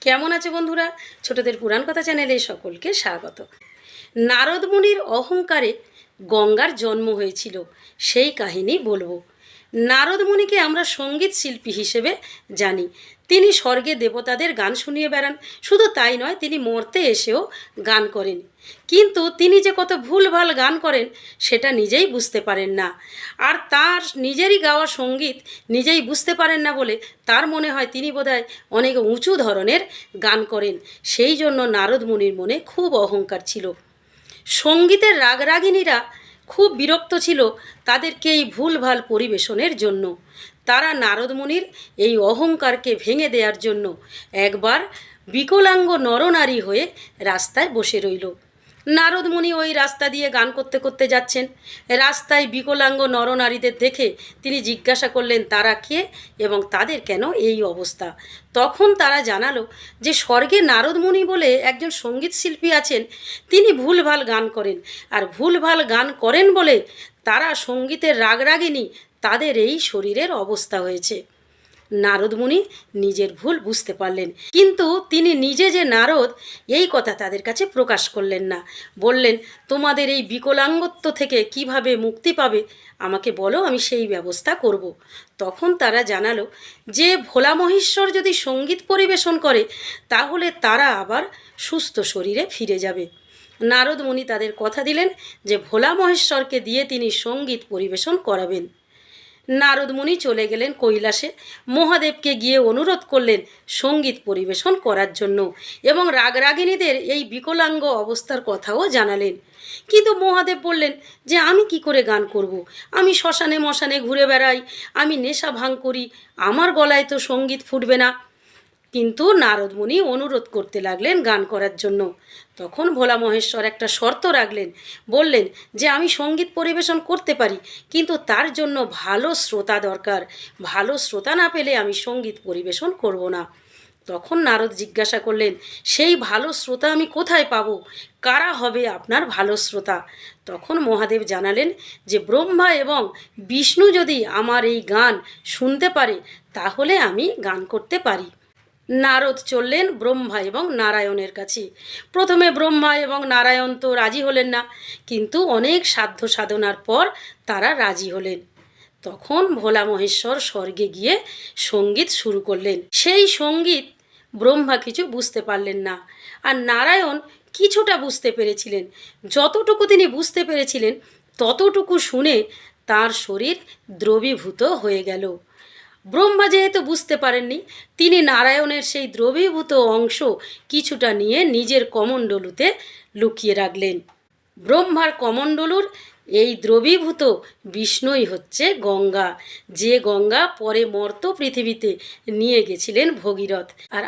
কেমন আছে বন্ধুরা? ছোটদের পুরাণ কথা চ্যানেলে সকলকে স্বাগত। নারদমুনির অহংকারে গঙ্গার জন্ম হয়েছিল, সেই কাহিনী বলব। নারদ মুনিকে আমরা সংগীত শিল্পী হিসেবে জানি। তিনি স্বর্গে দেবতাদের গান শুনিয়ে বেড়ান। শুধু তাই নয়, তিনি মরতে এসেও গান করেন। কিন্তু তিনি যে কত ভুলভাল গান করেন, সেটা নিজেই বুঝতে পারেন না। আর তার নিজেরই গাওয়া সংগীত নিজেই বুঝতে পারেন না বলে তার মনে হয় তিনি বোধহয় অনেক উঁচু ধরনের গান করেন। সেই জন্য নারদ মুনির মনে খুব অহংকার ছিল। সঙ্গীতের রাগরাগিনীরা খুব বিরক্ত ছিল তাদেরকে এই ভুলভাল পরিবেশনের জন্য। তারা নারদমুনির এই অহংকারকে ভেঙে দেওয়ার জন্য একবার বিকলাঙ্গ নরনারী হয়ে রাস্তায় বসে রইল। নারদমুনি ওই রাস্তা দিয়ে গান করতে করতে যাচ্ছেন। রাস্তায় বিকলাঙ্গ নরনারীদের দেখে তিনি জিজ্ঞাসা করলেন, তারা কে এবং তাদের কেন এই অবস্থা? তখন তারা জানালো যে, স্বর্গে নারদমুনি বলে একজন সংগীত শিল্পী আছেন। তিনি ভুলভাল গান করেন আর ভুলভাল গান করেন বলে তারা সঙ্গীতের রাগরাগিনী। তাদের এই শরীরের অবস্থা হয়েছে। নারদমুনি নিজের ভুল বুঝতে পারলেন। কিন্তু তিনি নিজে যে নারদ, এই কথা তাদের কাছে প্রকাশ করলেন না। বললেন, তোমাদের এই বিকলাঙ্গত্ব থেকে কীভাবে মুক্তি পাবে? আমাকে বলো, আমি সেই ব্যবস্থা করব। তখন তারা জানালো, যে ভোলা মহেশ্বর যদি সংগীত পরিবেশন করে, তাহলে তারা আবার সুস্থ শরীরে ফিরে যাবে। নারদ মুনি তাদের কথা দিলেন যে, ভোলা মহেশ্বরকে দিয়ে তিনি সংগীত পরিবেশন করাবেন। নারদমুনি চলে গেলেন কৈলাসে। মহাদেবকে গিয়ে অনুরোধ করলেন সংগীত পরিবেশন করার জন্য এবং রাগরাগিনীদের এই বিকলাঙ্গ অবস্থার কথাও জানালেন। কিন্তু মহাদেব বললেন যে, আমি কি করে গান করব। আমি শ্মশানে মশানে ঘুরে বেড়াই, আমি নেশা ভাঙ করি, আমার গলায় তো সংগীত ফুটবে না। কিন্তু নারদমুনি অনুরোধ করতে লাগলেন গান করার জন্য। তখন ভোলা মহেশ্বর একটা শর্ত রাখলেন। বললেন যে, আমি সংগীত পরিবেশন করতে পারি, কিন্তু তার জন্য ভালো শ্রোতা দরকার। ভালো শ্রোতা না পেলে আমি সংগীত পরিবেশন করব না। তখন নারদ জিজ্ঞাসা করলেন, সেই ভালো শ্রোতা আমি কোথায় পাবো? কারা হবে আপনার ভালো শ্রোতা? তখন মহাদেব জানালেন যে, ব্রহ্মা এবং বিষ্ণু যদি আমার এই গান শুনতে পারে, তাহলে আমি গান করতে পারি। নারদ চললেন ব্রহ্মা এবং নারায়ণের কাছে। প্রথমে ব্রহ্মা এবং নারায়ণ তো রাজি হলেন না, কিন্তু অনেক সাধ্য সাধনার পর তারা রাজি হলেন। তখন ভোলা মহেশ্বর স্বর্গে গিয়ে সংগীত শুরু করলেন। সেই সংগীত ব্রহ্মা কিছু বুঝতে পারলেন না, আর নারায়ণ কিছুটা বুঝতে পেরেছিলেন। যতটুকু তিনি বুঝতে পেরেছিলেন, ততটুকু শুনে তার শরীর দ্রবীভূত হয়ে গেল। ব্রহ্মা যেহেতু বুঝতে পারেননি, তিনি নারায়ণের সেই দ্রবীভূত অংশ কিছুটা নিয়ে নিজের কমণ্ডলুতে লুকিয়ে রাখলেন। ব্রহ্মার কমণ্ডলুর এই দ্রবীভূত বিষ্ণুই হচ্ছে গঙ্গা। যে গঙ্গা পরে মর্ত পৃথিবীতে নিয়ে গেছিলেন ভগীরথ। আর